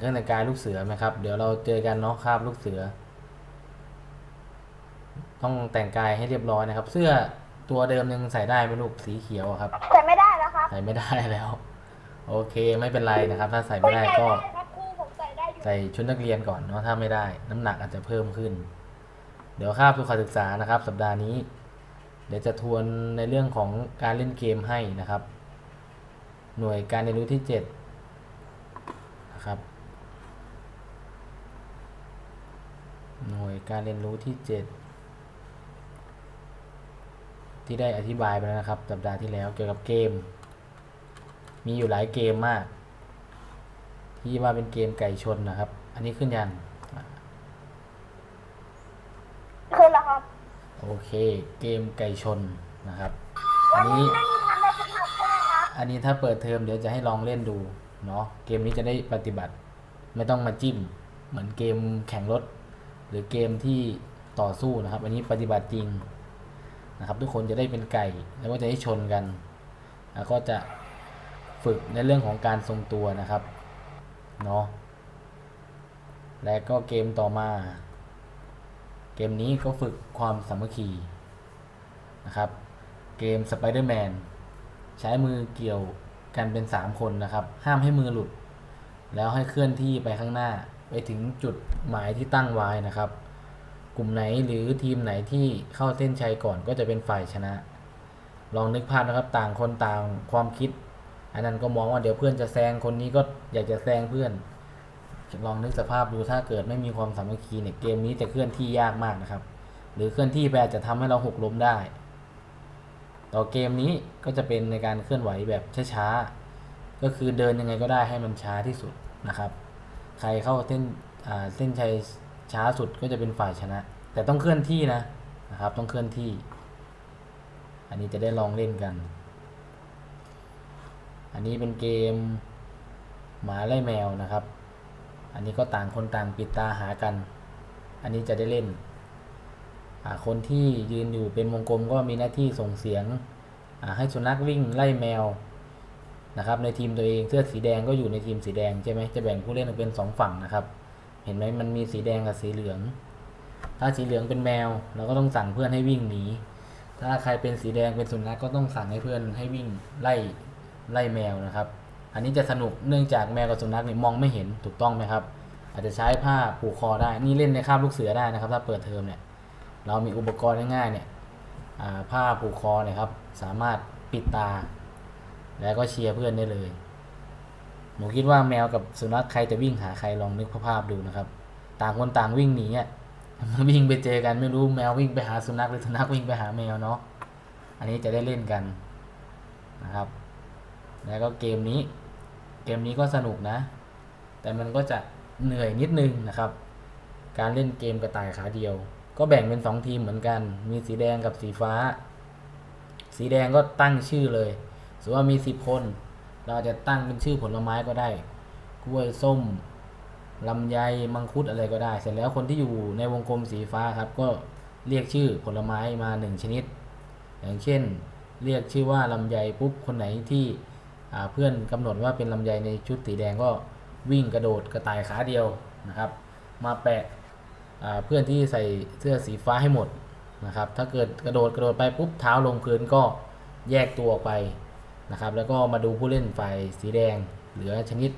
เครื่องแต่งกายลูกเสือไหมครับ เดี๋ยวเราเจอกันเนาะคาบลูกเสือ ต้องแต่งกายให้เรียบร้อยนะครับ เสื้อตัวเดิมนึงใส่ได้ไหมลูกสีเขียวครับใส่ไม่ได้แล้วครับใส่ไม่ได้แล้ว โอเคไม่เป็นไรนะครับ ถ้าใส่ไม่ได้ก็ ใส่ชุดนักเรียนก่อนเนาะถ้าไม่ได้ น้ำหนักอาจจะเพิ่มขึ้น เดี๋ยวคาบสุขศึกษานะครับ สัปดาห์นี้ เดี๋ยวจะทวนในเรื่องของการเล่นเกมให้นะครับ หน่วยการเรียนรู้ที่ 7 หน่วยการเรียนรู้ที่เจ็ดที่ได้อธิบายไปแล้วนะครับสัปดาห์ที่แล้วเกี่ยวกับเกม มีอยู่หลายเกมมาก ที่ว่าเป็นเกมไก่ชนนะครับ อันนี้ขึ้นยังอะคือแล้วครับ โอเคเกมไก่ชนนะครับ อันนี้ไม่มีทันได้สักหน่อยใช่ไหมครับอันนี้ถ้าเปิดเทอมเดี๋ยวจะให้ลองเล่นดูเนาะเกมนี้จะได้ปฏิบัติ ไม่ต้องมาจิ้ม เหมือนเกมแข่งรถ หรือเกมที่ต่อสู้นะครับ อันนี้ปฏิบัติจริงนะครับ ทุกคนจะได้เป็นไก่แล้วก็จะได้ชนกันแล้วก็จะฝึกในเรื่องของการทรงตัวนะครับเนาะและก็เกมต่อมา เกมนี้ก็ฝึกความสามัคคีนะครับ เกม Spider-Man ใช้มือเกี่ยวกันเป็น 3 คนนะครับ ห้ามให้มือหลุด แล้วให้เคลื่อนที่ไปข้างหน้า ไปถึงจุดหมายที่ตั้งไว้นะครับ กลุ่มไหนหรือทีมไหนที่เข้าเส้นชัยก่อนก็จะเป็นฝ่ายชนะ ลองนึกภาพนะครับต่างคนต่างความคิด อันนั้นก็มองว่าเดี๋ยวเพื่อนจะแซงคนนี้ก็อยากจะแซงเพื่อน ลองนึกสภาพดูถ้าเกิดไม่มีความสามัคคีเนี่ยเกมนี้จะเคลื่อนที่ยากมากนะครับ หรือเคลื่อนที่ไปอาจจะทำให้เราหกล้มได้ ต่อเกมนี้ก็จะเป็นในการเคลื่อนไหวแบบช้าๆก็คือเดินยังไงก็ได้ให้มันช้าที่สุดนะครับ ใครเข้าเส้นเส้นชัยช้าสุดก็จะเป็นฝ่ายชนะ แต่ต้องเคลื่อนที่นะนะครับ ต้องเคลื่อนที่ อันนี้จะได้ลองเล่นกัน อันนี้เป็นเกมหมาไล่แมวนะครับ อันนี้ก็ต่างคนต่างปิดตาหากัน อันนี้จะได้เล่น คนที่ยืนอยู่เป็นวงกลมก็มีหน้าที่ส่งเสียงให้สุนัขวิ่งไล่แมว นะครับในทีมตัวเองเสื้อสีแดงก็อยู่ในทีมสีแดงใช่ไหมจะแบ่งผู้เล่นออกเป็นสองฝั่งนะครับ เห็นไหมมันมีสีแดงกับสีเหลือง ถ้าสีเหลืองเป็นแมวเราก็ต้องสั่งเพื่อนให้วิ่งหนีถ้าใครเป็นสีแดงเป็นสุนัขก็ต้องสั่งให้เพื่อนให้วิ่งไล่ไล่แมวนะครับ อันนี้จะสนุกเนื่องจากแมวกับสุนัขเนี่ยมองไม่เห็นถูกต้องไหมครับ อาจจะใช้ผ้าผูกคอได้นี่เล่นในคาบลูกเสือได้นะครับ ถ้าเปิดเทอมเนี่ยเรามีอุปกรณ์ง่ายๆเนี่ยผ้าผูกคอเนี่ยครับสามารถปิดตา แล้วก็เชียร์เพื่อนได้เลย หนูคิดว่าแมวกับสุนัขใครจะวิ่งหาใครลองนึกภาพดูนะครับ ต่างคนต่างวิ่งหนีอะวิ่งไปเจอกันไม่รู้แมววิ่งไปหาสุนัขหรือสุนัขวิ่งไปหาแมวเนาะ อันนี้จะได้เล่นกันนะครับ แล้วก็เกมนี้ เกมนี้ก็สนุกนะ แต่มันก็จะเหนื่อยนิดนึงนะครับ การเล่นเกมกระต่ายขาเดียว ก็แบ่งเป็นสองทีมเหมือนกัน มีสีแดงกับสีฟ้า สีแดงก็ตั้งชื่อเลย สมมติว่ามีสิบคน เราจะตั้งเป็นชื่อผลไม้ก็ได้ กล้วยส้มลำไยมังคุดอะไรก็ได้ เสร็จแล้วคนที่อยู่ในวงกลมสีฟ้าครับ ก็เรียกชื่อผลไม้มาหนึ่งชนิด อย่างเช่น เรียกชื่อว่าลำไยปุ๊บคนไหนที่เพื่อนกำหนดว่าเป็นลำไยในชุดสีแดงก็วิ่งกระโดดกระต่ายขาเดียวนะครับ มาแปะเพื่อนที่ใส่เสื้อสีฟ้าให้หมดนะครับ ถ้าเกิดกระโดดกระโดดไปปุ๊บเท้าลงพื้นก็แยกตัวออกไป นะครับ แล้วก็มาดูผู้เล่นฝ่ายสีแดง เหลือชนิด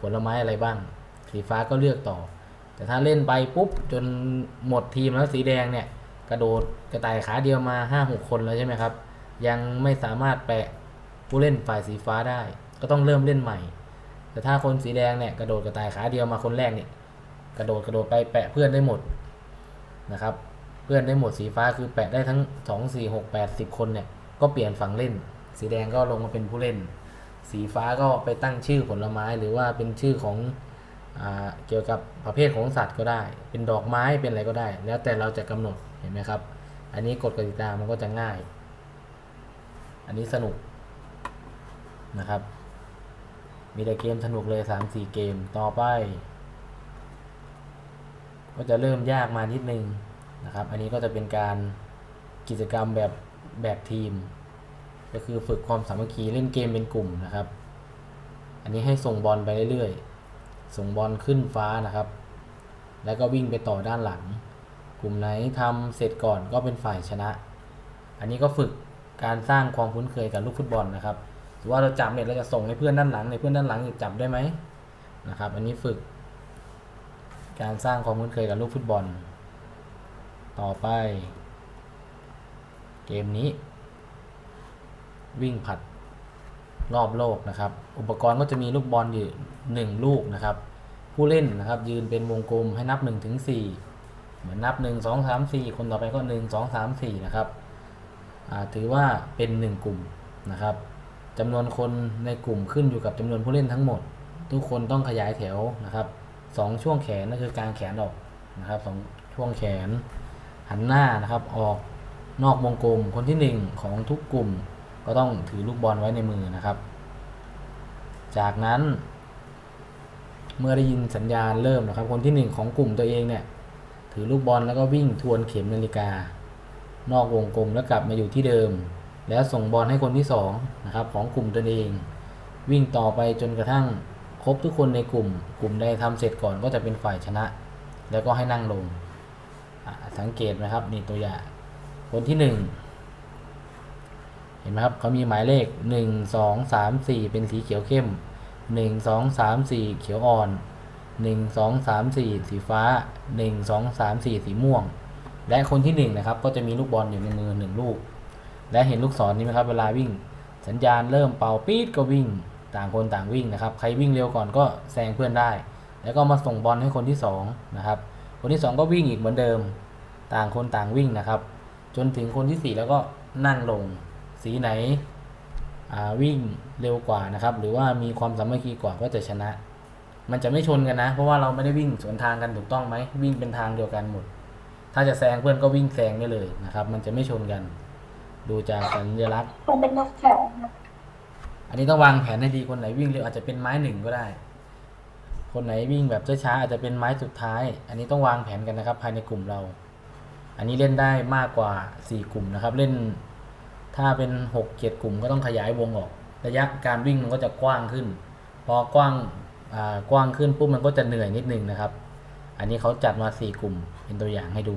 ผลไม้อะไรบ้าง สีฟ้าก็เลือกต่อ แต่ถ้าเล่นไปปุ๊บจนหมดทีมแล้วสีแดงเนี่ยกระโดดกระต่ายขาเดียวมา5 6คนแล้วใช่ไหมครับ ยังไม่สามารถแปะผู้เล่นฝ่ายสีฟ้าได้ ก็ต้องเริ่มเล่นใหม่ แต่ถ้าคนสีแดงเนี่ยกระโดดกระต่ายขาเดียวมาคนแรกเนี่ยกระโดดกระโดดไปแปะเพื่อนได้หมดนะครับ เพื่อนได้หมดสีฟ้าคือแปะได้ทั้งสองสี่หกแปดสิบคนเนี่ยก็เปลี่ยนฝั่งเล่น สีแดงก็ลงมาเป็นผู้เล่น สีฟ้าก็ไปตั้งชื่อผลไม้หรือว่าเป็นชื่อของอเกี่ยวกับประเภทของสัตว์ก็ได้ เป็นดอกไม้เป็นอะไรก็ได้ แล้วแต่เราจะกำหนดเห็นไหมครับ อันนี้กฎกติกามันก็จะง่าย อันนี้สนุกนะครับ มีแต่เกมสนุกเลยสามสี่เกมต่อไป ก็จะเริ่มยากมานิดนึงนะครับ อันนี้ก็จะเป็นการกิจกรรมแบบแบบทีม ก็คือฝึกความสามัคคีเล่นเกมเป็นกลุ่มนะครับ อันนี้ให้ส่งบอลไปเรื่อยๆ ส่งบอลขึ้นฟ้านะครับ แล้วก็วิ่งไปต่อด้านหลัง กลุ่มไหนทำเสร็จก่อนก็เป็นฝ่ายชนะ อันนี้ก็ฝึกการสร้างความคุ้นเคยกับลูกฟุตบอลนะครับหรือว่าเราจับเนี่ยเราจะส่งให้เพื่อนด้านหลังในเพื่อนด้านหลังจับได้ไหมนะครับ อันนี้ฝึก การสร้างความคุ้นเคยกับลูกฟุตบอล ต่อไป เกมนี้ วิ่งผัดรอบโลกนะครับ อุปกรณ์ก็จะมีลูกบอลอยู่หนึ่งลูกนะครับ ผู้เล่นนะครับ ยืนเป็นวงกลมให้นับ1ถึง4เหมือนนับ 1 2 3 4 คนต่อไปก็ 1 2 3 4 นะครับถือว่าเป็น 1 กลุ่มนะครับจำนวนคนในกลุ่มขึ้นอยู่กับจำนวนผู้เล่นทั้งหมด ทุกคนต้องขยายแถวนะครับสองช่วงแขนนั่นคือกางแขนออกนะครับสองช่วงแขนหันหน้านะครับออกนอกวงกลมคนที่หนึ่งของทุกกลุ่ม ก็ต้องถือลูกบอลไว้ในมือนะครับ จากนั้น เมื่อได้ยินสัญญาณเริ่มนะครับ คนที่หนึ่งของกลุ่มตัวเองเนี่ยถือลูกบอลแล้วก็วิ่งทวนเข็มนาฬิกา นอกวงกลมแล้วกลับมาอยู่ที่เดิม แล้วส่งบอลให้คนที่สองนะครับของกลุ่มตนเอง วิ่งต่อไปจนกระทั่งครบทุกคนในกลุ่ม กลุ่มใดทำเสร็จก่อนก็จะเป็นฝ่ายชนะ แล้วก็ให้นั่งลง สังเกตนะครับนี่ตัวอย่างคนที่หนึ่ง ห็นไหมครับเขามีหมายเลขหนึ่งสองสามสี่เป็นสีเขียวเข้มหนึ่งสองสามสี่เขียวอ่อนหนึ่งสองสามสี่สีฟ้าหนึ่งสองสามสี่สีม่วง และคนที่หนึ่งนะครับก็จะมีลูกบอลอยู่ในมือหนึ่งลูก และเห็นลูกศรนี้ไหมครับเวลาวิ่ง สัญญาณเริ่มเป่าปี๊ดก็วิ่ง ต่างคนต่างวิ่งนะครับ ใครวิ่งเร็วก่อนก็แซงเพื่อนได้ แล้วก็มาส่งบอลให้คนที่สองนะครับ คนที่สองก็วิ่งอีกเหมือนเดิม ต่างคนต่างวิ่งนะครับ จนถึงคนที่สี่แล้วก็นั่งลง สีไหนอ่าวิ่งเร็วกว่านะครับ หรือว่ามีความสามัคคีกว่าก็จะชนะ มันจะไม่ชนกันนะ เพราะว่าเราไม่ได้วิ่งสวนทางกันถูกต้องไหมวิ่งเป็นทางเดียวกันหมด ถ้าจะแซงเพื่อนก็วิ่งแซงได้เลยนะครับ มันจะไม่ชนกัน ดูจากสัญลักษณ์ผมเป็นนกแถวครับอันนี้ต้องวางแผนให้ดีคนไหนวิ่งเร็วอาจจะเป็นไม้หนึ่งก็ได้ คนไหนวิ่งแบบช้าๆอาจจะเป็นไม้สุดท้าย อันนี้ต้องวางแผนกันนะครับ ภายในกลุ่มเรา อันนี้เล่นได้มากกว่า 4 กลุ่มนะครับ เล่น ถ้าเป็น6เจ็ดกลุ่มก็ต้องขยายวงออก ระยะการวิ่งมันก็จะกว้างขึ้น พอกว้างกว้างขึ้นปุ๊บมันก็จะเหนื่อยนิดนึงนะครับ อันนี้เขาจัดมา 4 กลุ่มเป็นตัวอย่างให้ดู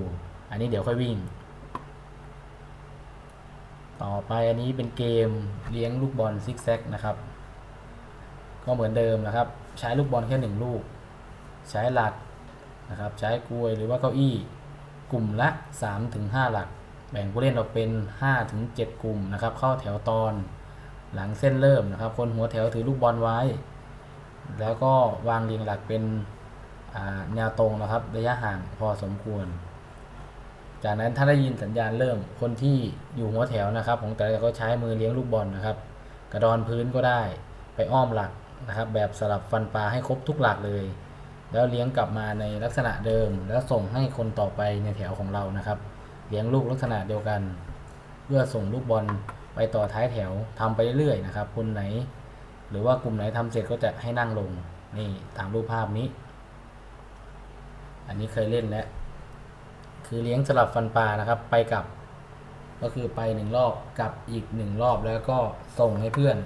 อันนี้เดี๋ยวค่อยวิ่ง ต่อไปอันนี้เป็นเกมเลี้ยงลูกบอลซิกแซกนะครับ ก็เหมือนเดิมนะครับ ใช้ลูกบอลแค่หนึ่งลูก ใช้หลักนะครับ ใช้กลวยหรือว่าเก้าอี้ กลุ่มละ 3-5 หลัก แบ่งผู้เล่นออกเป็น 5-7 กลุ่มนะครับ เข้าแถวตอนหลังเส้นเริ่มนะครับ คนหัวแถวถือลูกบอลไว้ แล้วก็วางเรียงหลักเป็นแนวตรงนะครับ ระยะห่างพอสมควร จากนั้นถ้าได้ยินสัญญาณเริ่ม คนที่อยู่หัวแถวนะครับ ของแต่ละก็ใช้มือเลี้ยงลูกบอลนะครับ กระดอนพื้นก็ได้ไปอ้อมหลักนะครับ แบบสลับฟันปลาให้ครบทุกหลักเลย แล้วเลี้ยงกลับมาในลักษณะเดิม แล้วส่งให้คนต่อไปในแถวของเรานะครับ เลี้ยงลูกลักษณะเดียวกัน เพื่อส่งลูกบอลไปต่อท้ายแถวทำไปเรื่อยๆนะครับคนไหน หรือว่ากลุ่มไหนทำเสร็จก็จะให้นั่งลงนี่ตามรูปภาพนี้ อันนี้เคยเล่นแล้วคือเลี้ยงสลับฟันปลานะครับไปกลับก็คือไปหนึ่งรอบกลับอีกหนึ่งรอบแล้วก็ส่งให้เพื่อน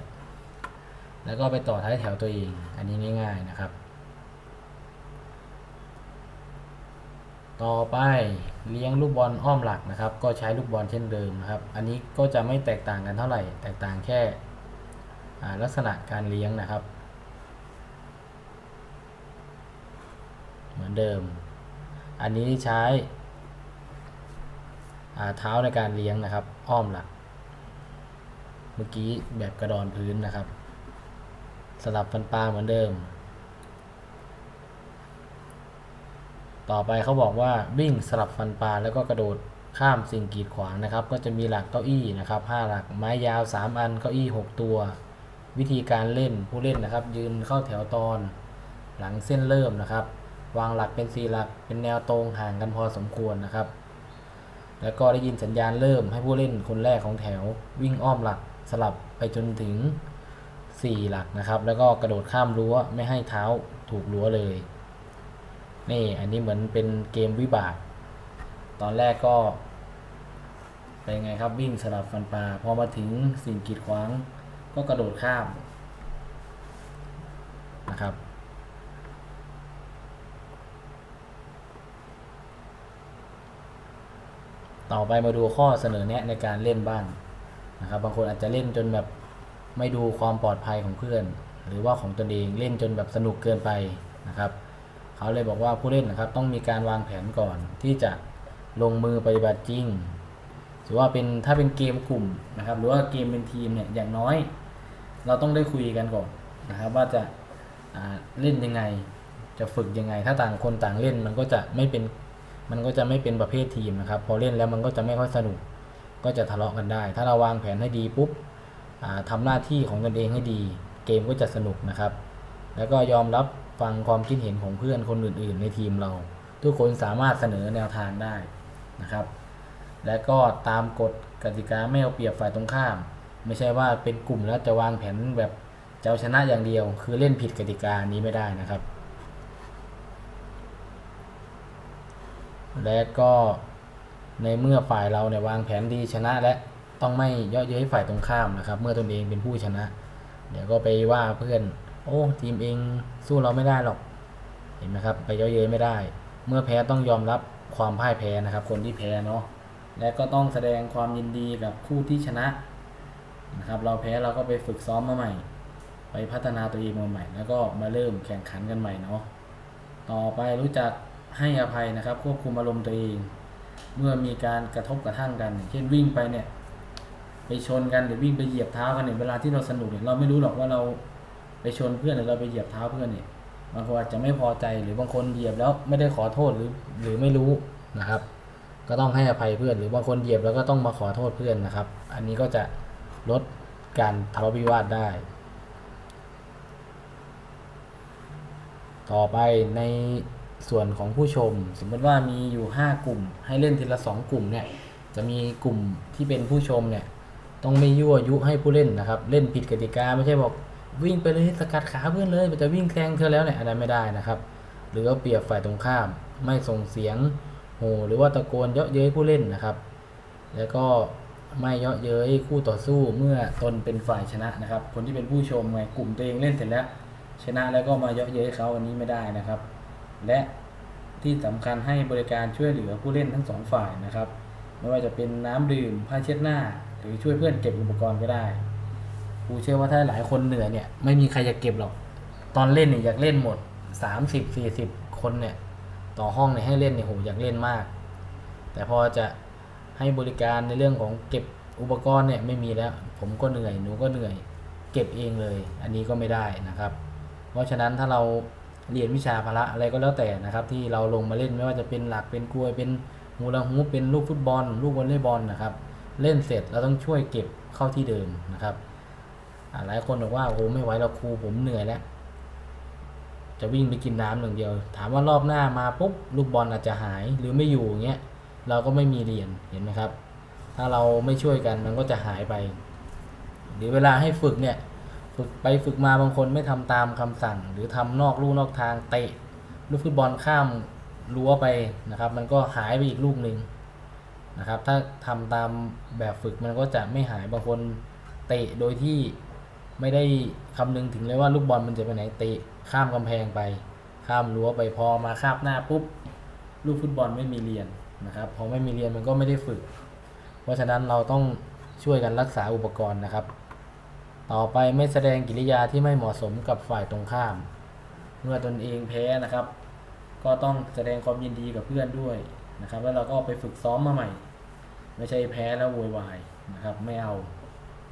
แล้วก็ไปต่อท้ายแถวตัวเอง อันนี้ง่ายๆนะครับ ต่อไปเลี้ยงลูกบอลอ้อมหลักนะครับ ก็ใช้ลูกบอลเช่นเดิมนะครับ อันนี้ก็จะไม่แตกต่างกันเท่าไหร่ แตกต่างแค่ลักษณะการเลี้ยงนะครับ เหมือนเดิม อันนี้ใช้เท้าในการเลี้ยงนะครับ อ้อมหลัก เมื่อกี้แบบกระดอนพื้นนะครับสลับฟันปลาเหมือนเดิม ต่อไปเขาบอกว่าวิ่งสลับฟันปลาแล้วก็กระโดดข้ามสิ่งกีดขวางนะครับ ก็จะมีหลักเก้าอี้นะครับ5หลักไม้ยาว 3 อันเก้าอี้ 6 ตัว วิธีการเล่นผู้เล่นนะครับ ยืนเข้าแถวตอนหลังเส้นเริ่มนะครับ วางหลักเป็นสี่หลักเป็นแนวตรงห่างกันพอสมควรนะครับ แล้วก็ได้ยินสัญญาณเริ่มให้ผู้เล่นคนแรกของแถว วิ่งอ้อมหลักสลับไปจนถึง 4 หลักนะครับ แล้วก็กระโดดข้ามรั้วไม่ให้เท้าถูกรั้วเลย นี่อันนี้เหมือนเป็นเกมวิบาก ตอนแรกก็เป็นไงครับวิ่งสลับฟันปลาพอมาถึงสิ่งกีดขวางก็กระโดดข้ามนะครับ ต่อไปมาดูข้อเสนอแนะในการเล่นบ้างนะครับ บางคนอาจจะเล่นจนแบบไม่ดูความปลอดภัยของเพื่อน หรือว่าของตนเองเล่นจนแบบสนุกเกินไปนะครับ เขาเลยบอกว่าผู้เล่นนะครับ ต้องมีการวางแผนก่อนที่จะลงมือปฏิบัติจริงถือว่าเป็นถ้าเป็นเกมกลุ่มนะครับ หรือว่าเกมเป็นทีมเนี่ยอย่างน้อย เราต้องได้คุยกันก่อนนะครับ ว่าจะาเล่นยังไง จะฝึกยังไง ถ้าต่างคนต่างเล่นมันก็จะไม่เป็นมันก็จะไม่เป็นประเภททีมนะครับ พอเล่นแล้วมันก็จะไม่ค่อยสนุก ก็จะทะเลาะกันได้ ถ้าเราวางแผนให้ดีปุ๊บอ่าทำหน้าที่ของตนเองให้ดี เกมก็จะสนุกนะครับ แล้วก็ยอมรับ ฟังความคิดเห็นของเพื่อนคนอื่น ๆ ในทีมเรา ทุกคนสามารถเสนอแนวทางได้นะครับ และก็ตามกฎกติกาไม่เอาเปรียบฝ่ายตรงข้าม ไม่ใช่ว่าเป็นกลุ่มแล้วจะวางแผนแบบจะเอาชนะอย่างเดียว คือเล่นผิดกติกานี้ไม่ได้นะครับ และก็ในเมื่อฝ่ายเราเนี่ยวางแผนดีชนะและต้องไม่ย่อเย้ยฝ่ายตรงข้ามนะครับ เมื่อตนเองเป็นผู้ชนะ เดี๋ยวก็ไปว่าเพื่อน โอ้ทีมเองสู้เราไม่ได้หรอก เห็นไหมครับ ไปเย่อเย้ยไม่ได้ เมื่อแพ้ต้องยอมรับความพ่ายแพ้นะครับ คนที่แพ้เนาะและก็ต้องแสดงความยินดีกับคู่ที่ชนะนะครับ เราแพ้เราก็ไปฝึกซ้อมมาใหม่ ไปพัฒนาตัวเองมาใหม่ แล้วก็มาเริ่มแข่งขันกันใหม่เนาะต่อไปรู้จักให้อภัยนะครับ ควบคุมอารมณ์ตัวเอง เมื่อมีการกระทบกระทั่งกัน เช่นวิ่งไปเนี่ย ไปชนกันหรือวิ่งไปเหยียบเท้ากันเนี่ยเวลาที่เราสนุกเนี่ยเราไม่รู้หรอกว่าเรา ไปชนเพื่อนหรือเราไปเหยียบเท้าเพื่อนเนี่ยบางคนอาจจะไม่พอใจหรือบางคนเหยียบแล้วไม่ได้ขอโทษหรือหรือไม่รู้นะครับ ก็ต้องให้อภัยเพื่อน หรือบางคนเหยียบแล้วก็ต้องมาขอโทษเพื่อนนะครับ อันนี้ก็จะลดการทะเลาะวิวาทได้ ต่อไปในส่วนของผู้ชม สมมติว่ามีอยู่ 5 กลุ่ม ให้เล่นทีละ 2 กลุ่มเนี่ยจะมีกลุ่มที่เป็นผู้ชมเนี่ยต้องไม่ยั่วยุให้ผู้เล่นนะครับ เล่นผิดกติกาไม่ใช่บอก วิ่งไปเลยสกัดขาเพื่อนเลยมันจะวิ่งแซงเธอแล้วเนี่ยอันนั้นไม่ได้นะครับ หรือว่าเปรียบฝ่ายตรงข้าม ไม่ส่งเสียงโหหรือว่าตะโกนเยาะเย้ยผู้เล่นนะครับ แล้วก็ไม่เยาะเย้ยคู่ต่อสู้เมื่อตนเป็นฝ่ายชนะนะครับ คนที่เป็นผู้ชมไงกลุ่มตัวเองเล่นเสร็จแล้ว ชนะแล้วก็มาเยาะเย้ยเขาอันนี้ไม่ได้นะครับ และที่สำคัญให้บริการช่วยเหลือผู้เล่นทั้งสองฝ่ายนะครับ ไม่ว่าจะเป็นน้ำดื่มผ้าเช็ดหน้า หรือช่วยเพื่อนเก็บอุปกรณ์ก็ได้ ครูเชื่อว่าถ้าหลายคนเหนื่อยเนี่ยไม่มีใครอยากเก็บหรอก ตอนเล่นเนี่ยอยากเล่นหมดสามสิบสี่สิบคนเนี่ย ต่อห้องเนี่ยให้เล่นเนี่ยโหอยากเล่นมาก แต่พอจะให้บริการในเรื่องของเก็บอุปกรณ์เนี่ยไม่มีแล้ว ผมก็เหนื่อยหนูก็เหนื่อยเก็บเองเลย อันนี้ก็ไม่ได้นะครับ เพราะฉะนั้นถ้าเราเรียนวิชาพละอะไรก็แล้วแต่นะครับ ที่เราลงมาเล่นไม่ว่าจะเป็นหลักเป็นกลวยเป็นฮูลาฮูเป็นลูกฟุตบอล ลูกวอลเลย์บอลนะครับ เล่นเสร็จเราต้องช่วยเก็บเข้าที่เดิมนะครับ หลายคนบอกว่าโอ้ไม่ไหวเราครูผมเหนื่อยแล้ว จะวิ่งไปกินน้ำอย่งเดียว ถามว่ารอบหน้ามาปุ๊บลูกบอลอาจจะหายหรือไม่อยู่อย่างเงี้ยเราก็ไม่มีเรียนเห็นไหมครับ ถ้าเราไม่ช่วยกันมันก็จะหายไป หรือเวลาให้ฝึกเนี่ยฝึกไปฝึกมาบางคนไม่ทำตามคำสั่ง หรือทำนอกลู่นอกทางเตะลูกฟุตบอลข้ามรั้วไปนะครับ มันก็หายไปอีกลูกหนึ่งนะครับ ถ้าทำตามแบบฝึกมันก็จะไม่หายบางคนเตะโดยที่ ไม่ได้คำนึงถึงเลยว่าลูกบอลมันจะไปไหนเตะข้ามกำแพงไป ข้ามรั้วไปพอมาคาบหน้าปุ๊บลูกฟุตบอลไม่มีเรียนนะครับพอไม่มีเรียนมันก็ไม่ได้ฝึก เพราะฉะนั้นเราต้องช่วยกันรักษาอุปกรณ์นะครับ ต่อไปไม่แสดงกิริยาที่ไม่เหมาะสมกับฝ่ายตรงข้าม เมื่อตนเองแพ้นะครับ ก็ต้องแสดงความยินดีกับเพื่อนด้วยนะครับ แล้วเราก็ไปฝึกซ้อมมาใหม่ ไม่ใช่แพ้แล้วโวยวายนะครับ ไม่เอา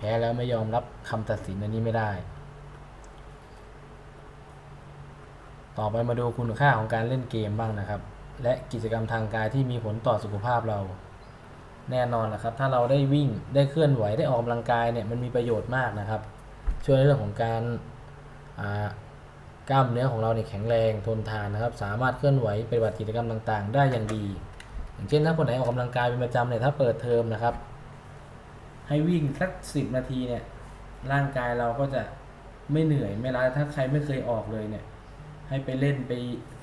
พ้แล้วไม่ยอมรับคำตัดสินอันนี้ไม่ได้ ต่อไปมาดูคุณค่าของการเล่นเกมบ้างนะครับ และกิจกรรมทางกายที่มีผลต่อสุขภาพเรา แน่นอนนะครับ ถ้าเราได้วิ่งได้เคลื่อนไหวได้ออกกำลังกายเนี่ยมันมีประโยชน์มากนะครับ ช่วยในเรื่องของการกล้ามเนื้อของเราเนี่ยแข็งแรงทนทานนะครับ สามารถเคลื่อนไหวปฏิบัติกิจกรรมต่าง ๆ ได้อย่างดี อย่างเช่นถ้าคนไหนออกกำลังกายเป็นประจำเนี่ยถ้าเปิดเทอมนะครับ ให้วิ่งสักสิบนาทีเนี่ย ร่างกายเราก็จะไม่เหนื่อยไม่ล้าถ้าใครไม่เคยออกเลยเนี่ย ให้ไปเล่นไป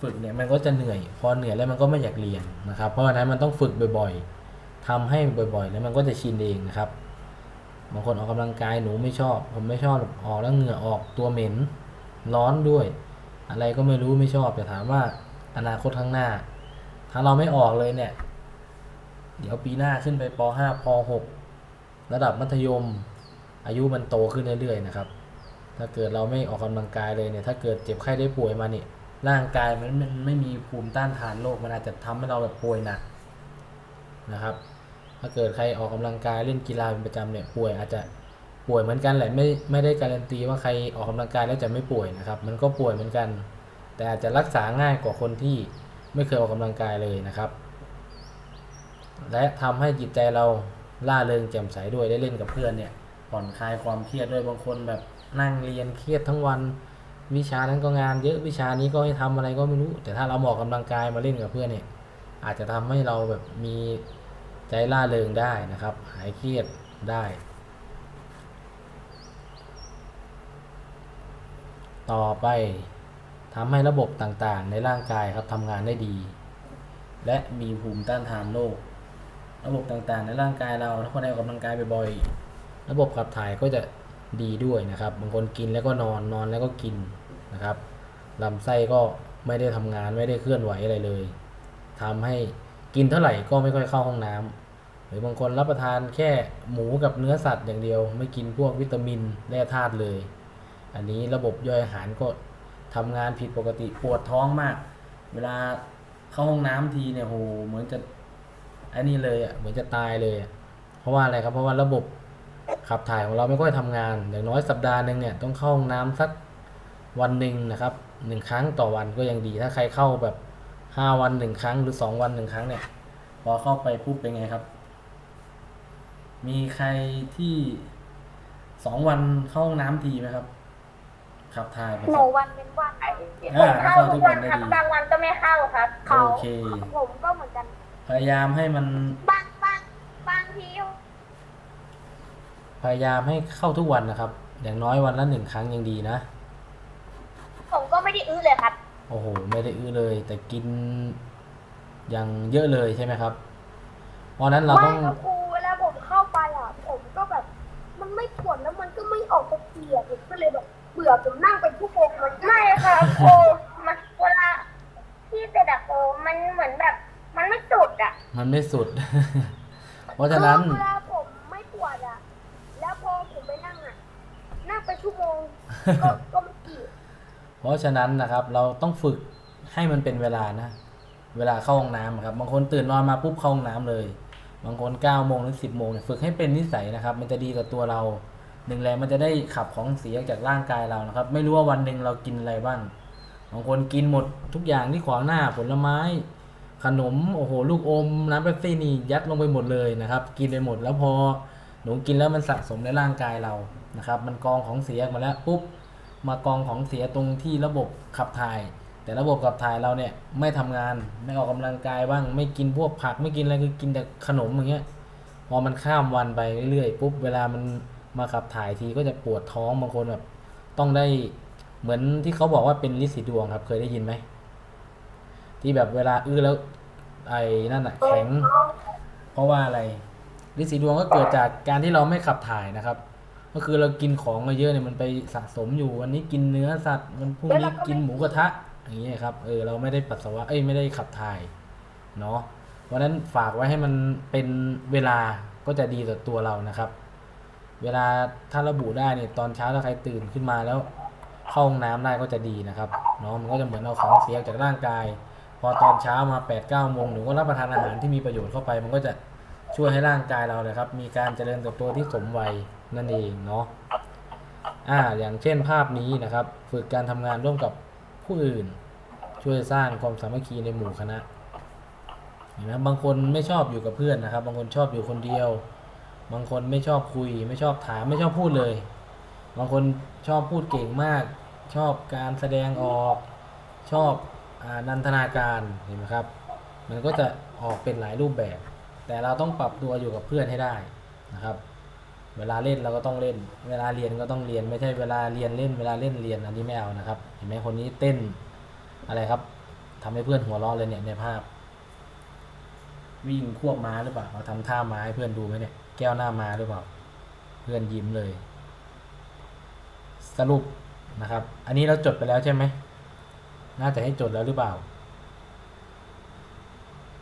ฝึกเนี่ย มันก็จะเหนื่อย พอเหนื่อยแล้วมันก็ไม่อยากเรียนนะครับ เพราะฉะนั้นมันต้องฝึกบ่อยๆทำให้บ่อยๆ แล้วมันก็จะชินเองนะครับบางคนออกกำลังกายหนูไม่ชอบ ผมไม่ชอบออกแล้วเหงื่อออกตัวเหม็นร้อนด้วย อะไรก็ไม่รู้ไม่ชอบแต่ถามว่าอนาคตข้างหน้า ถ้าเราไม่ออกเลยเนี่ย เดี๋ยวปีหน้าขึ้นไปป .5 ป .6 ระดับมัธยม อายุมันโตขึ้นเรื่อยๆนะครับ ถ้าเกิดเราไม่ออกกำลังกายเลยเนี่ย ถ้าเกิดเจ็บไข้ได้ป่วยมาเนี่ยร่างกายมันมันไม่มีภูมิต้านทานโรค มันอาจจะทำให้เราแบบป่วยหนักนะครับ ถ้าเกิดใครออกกำลังกายเล่นกีฬาเป็นประจำเนี่ยป่วยอาจจะป่วยเหมือนกันแหละไม่ไม่ได้การันตีว่าใครออกกำลังกายแล้วจะไม่ป่วยนะครับ มันก็ป่วยเหมือนกัน แต่อาจจะรักษาง่ายกว่าคนที่ไม่เคยออกกำลังกายเลยนะครับ และทำให้จิตใจเรา ล่าเริงแจ่มใสด้วยได้เล่นกับเพื่อนเนี่ยผ่อนคลายความเครียดด้วยบางคนแบบนั่งเรียนเครียดทั้งวัน วิชานั้นก็งานเยอะวิชานี้ก็ให้ทำอะไรก็ไม่รู้ แต่ถ้าเราออกกำลังกายมาเล่นกับเพื่อนเนี่ย อาจจะทำให้เราแบบมีใจล่าเริงได้นะครับ หายเครียดได้ ต่อไปทำให้ระบบต่างๆ ในร่างกายครับทำงานได้ดี และมีภูมิต้านทานโรค ระบบต่างๆ ในร่างกายเราถ้าคนได้ออกกำลังกายบ่อยๆระบบขับถ่ายก็จะดีด้วยนะครับ บางคนกินแล้วก็นอนนอนแล้วก็กินนะครับลำไส้ก็ไม่ได้ทำงานไม่ได้เคลื่อนไหวอะไรเลยทำให้กินเท่าไหร่ก็ไม่ค่อยเข้าห้องน้ำหรือบางคนรับประทานแค่หมูกับเนื้อสัตว์อย่างเดียว ไม่กินพวกวิตามินแร่ธาตุเลย อันนี้ระบบย่อยอาหารก็ทำงานผิดปกติปวดท้องมาก เวลาเข้าห้องน้ำทีเนี่ยโหเหมือนจะ อันนี้เลยอะเหมือนจะตายเลยอะเพราะว่าอะไรครับเพราะว่าระบบขับถ่ายของเราไม่ค่อยทำงาน อย่างน้อยสัปดาห์หนึ่งเนี่ยต้องเข้าห้องน้ำสักวันหนึ่งนะครับหนึ่งครั้งต่อวันก็ยังดี ถ้าใครเข้าแบบห้าวันหนึ่งครั้งหรือสองวันหนึ่งครั้งเนี่ย พอเข้าไปปุ๊บเป็นไงครับ มีใครที่สองวันเข้าห้องน้ำทีไหมครับขับถ่ายไปหนูวันเป็นวันอ่าผมเข้าเข้าทุทุกกวัวันนได้ครับดี บางวันก็ไม่เข้าครับ เขาโอเค ผมก็เหมือนกัน พยายามให้มัน บางบางบางทีพยายามให้เข้าทุกวันนะครับ อย่างน้อยวันละหนึ่งครั้งยังดีนะ ผมก็ไม่ได้อื้อเลยครับ โอ้โห ไม่ได้อื้อเลย แต่กินอย่างเยอะเลยใช่ไหมครับเพราะฉะนั้นเราไม่ต้อง ครับครูเวลาผมเข้าไปอะ ผมก็แบบ มันไม่ปวดแล้วมันก็ไม่ออกตะเกียบผมก็เลยแบบเบื่อผมนั่งเป็นชั่วโมงมันไม่ค่ะครูมันเวลาที่เสร็จอะครูมันเหมือนแบบ มันไม่สุดอะมันไม่สุด เพราะฉะนั้น คือเวลาผมไม่ปวดอะ แล้วพอผมไปนั่งอะ นั่งไปชั่วโมง ก็ก็ไม่กี่เพราะฉะนั้นนะครับ เราต้องฝึกให้มันเป็นเวลานะ เวลาเข้าห้องน้ำอะครับ บางคนตื่นนอนมาปุ๊บเข้าห้องน้ำเลย บางคน9ก้าโมงถึงสิบโมงเนี่ยฝึกให้เป็นนิสัยนะครับ มันจะดีต่อตัวเราหนึ่งแรงมันจะได้ขับของเสียออกจากร่างกายเรานะครับ ไม่รู้ว่าวันหนึ่งเรากินอะไรบ้าง บางคนกินหมดทุกอย่างที่ขวางหน้าผลไม้ ขนมโอ้โหลูกอมน้ำเป๊ปซี่นี่ยัดลงไปหมดเลยนะครับ กินไปหมดแล้วพอหนูกินแล้วมันสะสมในร่างกายเรานะครับ มันกองของเสียมาแล้วปุ๊บมากองของเสียตรงที่ระบบขับถ่าย แต่ระบบขับถ่ายเราเนี่ยไม่ทำงานไม่ออกกำลังกายบ้าง ไม่กินพวกผักไม่กินอะไรคือกินแต่ขนมอย่างเงี้ยพอมันข้ามวันไปเรื่อยๆปุ๊บเวลามันมาขับถ่ายทีก็จะปวดท้องบางคนแบบต้องได้เหมือนที่เขาบอกว่าเป็นลิสีดวงครับเคยได้ยินไหม ที่แบบเวลาอื้อแล้วไอ้นั่นอะแข็ง เพราะว่าอะไรลิสีดวงก็เกิดจากการที่เราไม่ขับถ่ายนะครับ ก็คือเรากินของมาเยอะเนี่ยมันไปสะสมอยู่วันนี้กินเนื้อสัตว์มันพรุ่งนี้กินหมูกระทะอย่างเงี้ยครับเออเราไม่ได้ปัสสาวะเอ้ยไม่ได้ขับถ่ายเนาะเพราะฉะนั้นฝากไว้ให้มันเป็นเวลาก็จะดีต่อตัวเรานะครับ เวลาถ้าระบุได้เนี่ยตอนเช้าถ้าใครตื่นขึ้นมาแล้วเข้าห้องน้ำได้ก็จะดีนะครับเนาะมันก็จะเหมือนเอาของเสียออกจากร่างกาย พอตอนเช้ามา8ปดเก้าโมงหนูก็รับประทานอาหารที่มีประโยชน์เข้าไป มันก็จะช่วยให้ร่างกายเราเลยครับ มีการเจริญเติบโตที่สมวัยนั่นเองเนาะอ่าอย่างเช่นภาพนี้นะครับ ฝึกการทำงานร่วมกับผู้อื่น ช่วยสร้างความสามัคคีในหมู่คณะเห็นไหมบางคนไม่ชอบอยู่กับเพื่อนนะครับ บางคนชอบอยู่คนเดียว บางคนไม่ชอบคุย ไม่ชอบถาม ไม่ชอบพูดเลย บางคนชอบพูดเก่งมาก ชอบการแสดงออกชอบ นันทนาการเห็นไหมครับ มันก็จะออกเป็นหลายรูปแบบ แต่เราต้องปรับตัวอยู่กับเพื่อนให้ได้นะครับ เวลาเล่นเราก็ต้องเล่น เวลาเรียนก็ต้องเรียนไม่ใช่เวลาเรียนเล่นเวลาเล่นเรียนอันนี้ไม่เอานะครับ เห็นไหมคนนี้เต้นอะไรครับทำให้เพื่อนหัวเราะเลยเนี่ยในภาพ วิ่งควบม้าหรือเปล่าเขาทำท่าม้าให้เพื่อนดูไหมเนี่ยแก้วหน้าม้าหรือเปล่า เพื่อนยิ้มเลย สรุปนะครับ อันนี้เราจดไปแล้วใช่ไหม น่าจะให้จดแล้วหรือเปล่า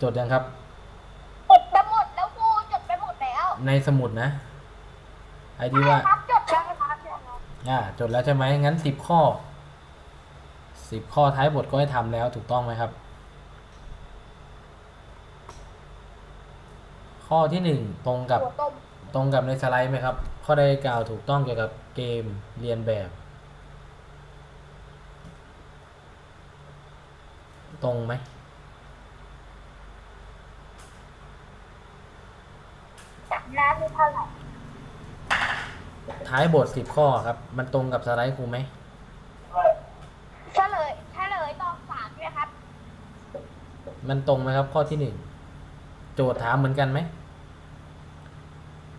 จดยังครับอดจะหมดในสมุดนะ ไอดีว่าครับจดแล้วครับจดแล้วอ่าจดแล้วใช่ไหมงั้นสิบข้อสิบข้อท้ายบทก็ให้ทำแล้วถูกต้องไหมครับ ข้อที่หนึ่งตรงกับหัวต้มตรงกับในสไลด์ไหมครับ ข้อใดกล่าวถูกต้องเกี่ยวกับเกมเรียนแบบ ตรงไหมน้ำมีเท่าไหร่ท้ายบทสิบข้อครับ มันตรงกับสไลด์ครูไหมเฉลยเฉลยตอนสามใช่ไหมครับ มันตรงไหมครับข้อที่หนึ่งโจทย์ถามเหมือนกันไหม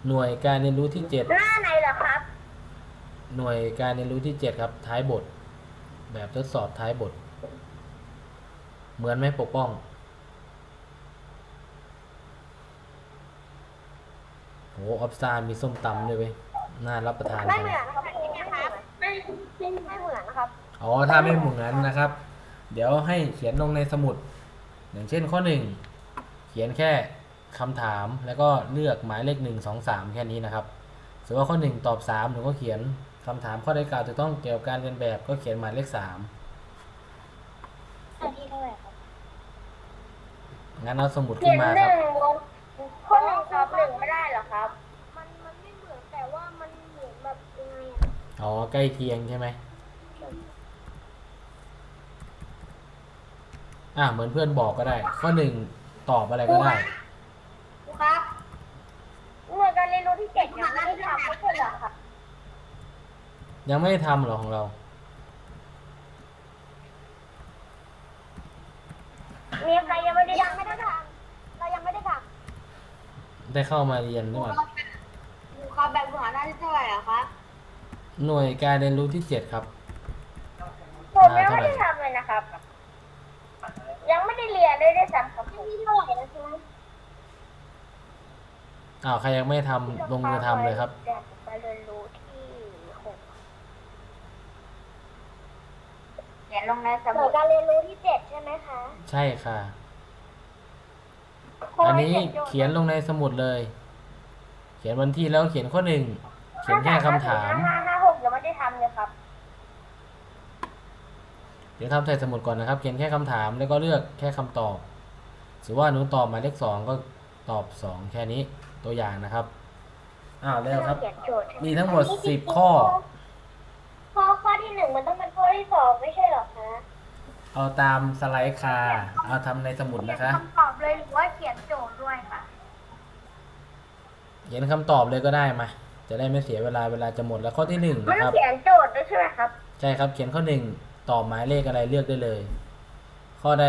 หน่วยการเรียนรู้ที่เจ็ดหน้าไหนเหรอครับ หน่วยการเรียนรู้ที่เจ็ดครับ ท้ายบท แบบทดสอบท้ายบท เหมือนไหมปกป้องโหออฟซามีส้มตำด้วยเว้ยน่ารับประทานไม่จังเหมือนครับไม่เหมือนครับไม่ไม่ไม่เหมือนนะครับอ๋อถ้าไม่เหมือนนะครับ เดี๋ยวให้เขียนลงในสมุด อย่างเช่นข้อหนึ่งเขียนแค่คำถามแล้วก็เลือกหมายเลขหนึ่งสองสามแค่นี้นะครับส่วนว่าข้อหนึ่งตอบสามหนูก็เขียนคำถามข้อใดกล่าวถูกต้องเกี่ยวกับการเรียนแบบก็เขียนหมายเลขสามนาทีเท่าไหร่ครับ งั้นเอาสมุดเขีขึ้ยนนมาหครับนึ่งลงข้อหนึ่งครับหนึ่งไม่ได้เหรอครับ มันมันไม่เหมือนแต่ว่ามันเหมือนแบบยังไงอะอ๋อ ใกล้เคียงใช่ไหมอะเหมือนเพื่อนบอกก็ได้ ข้อหนึ่งตอบอะไรก็ได้ ครับหน่วยการเรียนรู้ที่เจ็ดยังไม่ได้ทำไม่ใช่เหรอครับยังไม่ได้ทำเหรอของเรา มีใครยังไม่ได้ยังไม่ได้ทำเรายังไม่ได้ทได้เข้ามาเรียนหรือเปล่าำครับแบบหัวหน้าที่เท่าไหร่อะครับหน่วยการเรียนรู้ที่เจ็ดครับผมยังไม่ได้ทำเลยนะครับ ยังไม่ได้เรียนเลยได้วยซ้ำครับไม่มีเท่าไหร่นะใช่ไหมอ้าวใครยังไม่ทำลงมือทำเลยครับ การเรียนรู้ที่หก เขียนลงในสมุดการเรียนรู้ที่เจ็ดใช่ไหมคะใช่ค่ะ อันนี้เขียนลงในสมุดเลย เขียนวันที่แล้วเขียนข้อหนึ่งเขียนแค่คำถาม ห้าห้าหกยังไม่ได้ทำเลยครับเดี๋ยวทำใส่สมุดก่อนนะครับ เขียนแค่คำถามแล้วก็เลือกแค่คำตอบสมมติว่าหนูตอบหมายเลขสองก็ตอบสองแค่นี้ตัวอย่างนะครับ อ้าวแล้วครับ เขียนโจทย์มีทั้งหมดสิบข้อ ข้อข้อที่หนึ่งมันต้องเป็นข้อที่สองไม่ใช่เหรอคะเอาตามสไลด์ค่ะ เอาทำในสมุดเขียนนะคะ คำตอบเลยหรือว่าเขียนโจทย์ด้วยค่ะ เขียนคำตอบเลยก็ได้มา จะได้ไม่เสียเวลาเวลาจะหมดแล้วข้อที่หนึ่งไม่นะคต้อรังบ เขียนโจทย์ด้วยใช่ไหมครับ ใช่ครับเขียนข้อหนึ่งตอบหมายเลขอะไรเลือกได้เลย ข้อใด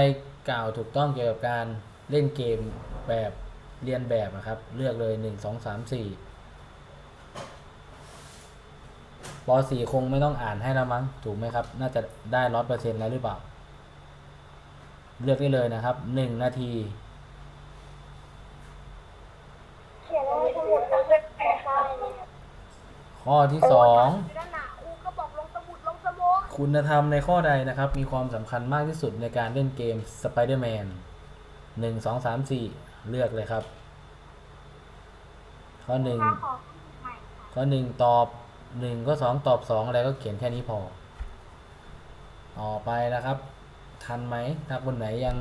กล่าวถูกต้องเกี่ยวกับการเล่นเกมแบบเรียนแบบนะครับ เลือกเลยหนึ่งสองสามสี่ ปสี่คงไม่ต้องอ่านให้แล้วมั้ง ถูกไหมครับ น่าจะได้ร้อยเปอร์เซ็นต์แล้วหรือเปล่า เลือกได้เลยนะครับหนึ่งนาทีเขียนลงในสมุดต้องเป็นแปดได้เนี่ยข้อที่สองด้านหน้าครูก็บอกลงสมุดลงสมุดคุณธรรมในข้อใดนะครับ มีความสำคัญมากที่สุดในการเล่นเกม Spider-Man หนึ่งสองสามสี่เลือกเลยครับ ข้อหนึ่งข้อขอใหม่ค่ะข้อหนึ่งตอบ หนึ่งก็สองตอบสองอะไรก็เขียนแค่นี้พอ ต่อไปนะครับ ทันไหมถ้าคนไหนยัง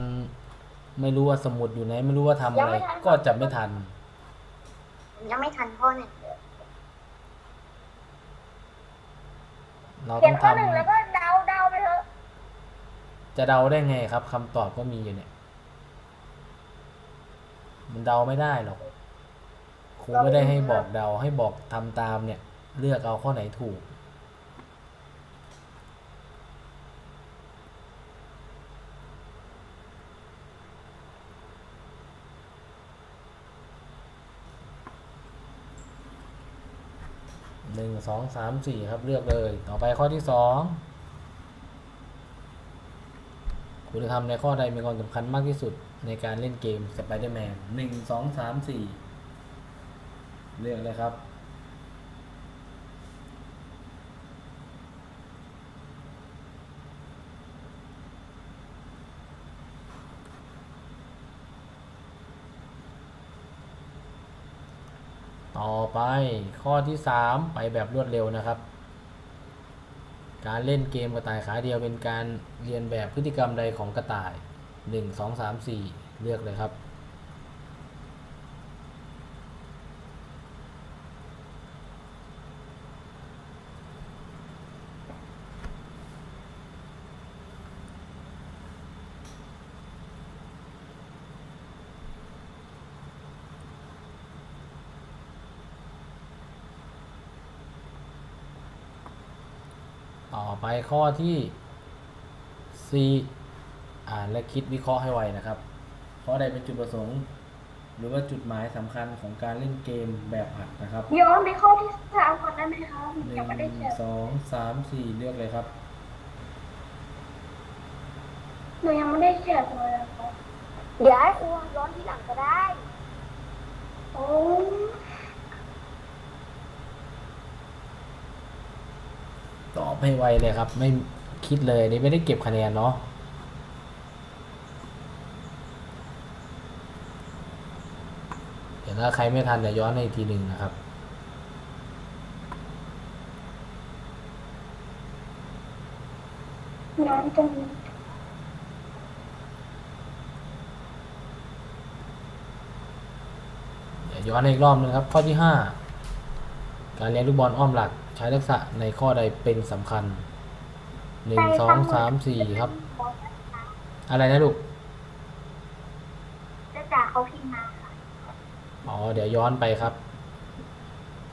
ไม่รู้ว่าสมุดอยู่ไหน ไม่รู้ว่าทำอะไร ก็จะไม่ทัน ยังไม่ทันข้อหนึ่งเราเขีต้ยอนงข้อทำหนึ่งแล้วก็เดาเดาไปเถอะจะเดาได้ไงครับคำตอบก็มีอยู่เนี่ย มันเดาไม่ได้หรอกครูไม่ได้ให้บอกเดาให้บอกทำตามเนี่ย เลือกเอาข้อไหนถูก หนึ่งสองสามสี่ครับเลือกเลย ต่อไปข้อที่สองคุณธรรมในข้อใดมีความสำคัญมากที่สุดในการเล่นเกม Spider-Man หนึ่งสองสามสี่เลือกเลยครับ ต่อไปข้อที่ 3 ไปแบบรวดเร็วนะครับ การเล่นเกมกระต่ายขาเดียวเป็นการเรียนแบบพฤติกรรมใดของกระต่าย 1 2 3 4 เลือกเลยครับ ข้อที่ 4 อ่านและคิดวิเคราะห์ให้ไวนะครับเพราะใดเป็นจุดประสงค์ หรือว่าจุดหมายสำคัญของการเล่นเกมแบบอัดนะครับย้อนไปข้อที่สามก่อนได้ไหมคะหนึ่ยังไม่ได้งเช็คสองสามสี่เลือกเลยครับหนูยังไม่ได้เช็คเลยอะค่ะเดี๋ยวให้ครูย้อนทีหลังก็ได้โอ้ ตอบ ให้ไวเลยครับ ไม่คิดเลยนี่ไม่ได้เก็บคะแนนเนาะเดี๋ยวถ้าใครไม่ทันเดี๋ยวย้อนให้อีกทีหนึ่งนะครับย้อนตรงย้อนอีกรอบนึงครับ ข้อที่5การเลี้ยงลูกบอลอ้อมหลัก ใช้ทักษะในข้อใดเป็นสำคัญ1 2 3 4ครับ อะไรนะลูกจะจากเขาพิมพ์มาค่ะอ๋อ เดี๋ยวย้อนไปครับ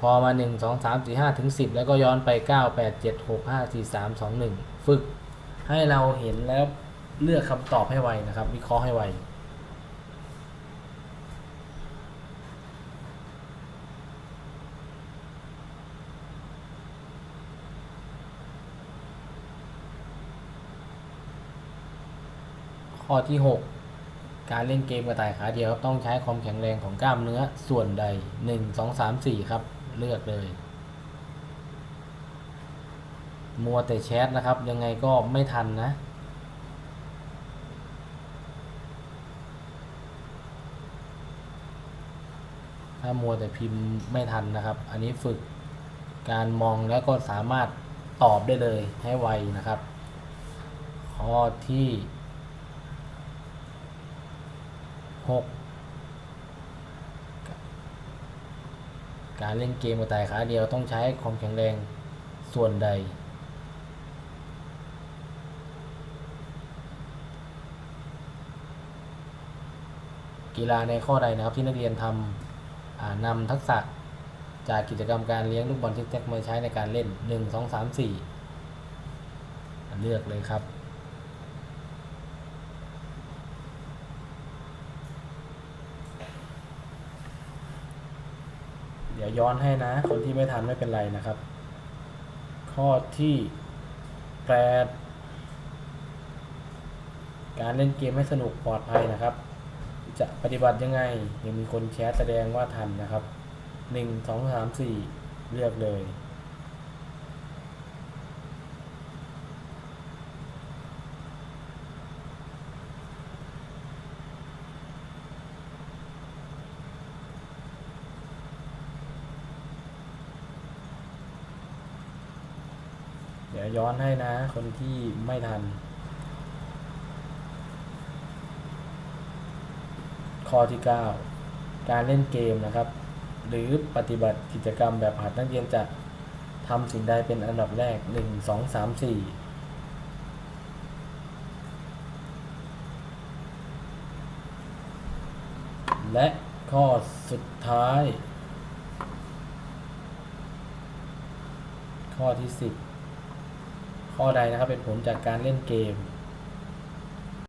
พอมา1 2 3 4 5ถึง10แล้วก็ย้อนไป9 8 7 6 5 4 3 2 1ฝึกให้เราเห็นแล้วเลือกคำตอบให้ไวนะครับ วิเคราะห์ให้ไว ข้อที่ 6 การเล่นเกมกระต่ายขาเดียวครับต้องใช้ความแข็งแรงของกล้ามเนื้อส่วนใด 1 2 3 4 ครับ เลือกเลย มัวแต่แชทนะครับ ยังไงก็ไม่ทันนะถ้ามัวแต่พิมพ์ไม่ทันนะครับ อันนี้ฝึกการมองแล้วก็สามารถตอบได้เลยให้ไวนะครับ ข้อที่ หการเล่นเกมกระต่ายขาเดียวต้องใช้ความแข็งแรงส่วนใด กีฬาในข้อใดนะครับ ที่นักเรียนทำนำทักษะจากกิจกรรมการเลี้ยงลูกบอลที่แท็กมาใช้ในการเล่น 1 2 3 4 เลือกเลยครับ ดี๋ยวย้อนให้นะ คนที่ไม่ทันไม่เป็นไรนะครับ ข้อที่แปดการเล่นเกมให้สนุกปลอดภัยนะครับ จะปฏิบัติยังไง ยังมีคนแชร์แสดงว่าทันนะครับหนึ่งสองสามสี่เลือกเลย ยวย้อนให้นะ คนที่ไม่ทัน ข้อที่ 9 การเล่นเกมนะครับ หรือปฏิบัติกิจกรรมแบบหัดนักเรียนจะทำสิ่งใดเป็นอันดับแรก 1 2 3 4และข้อสุดท้าย ข้อที่ 10 ข้อใดนะครับเป็นผลจากการเล่นเกม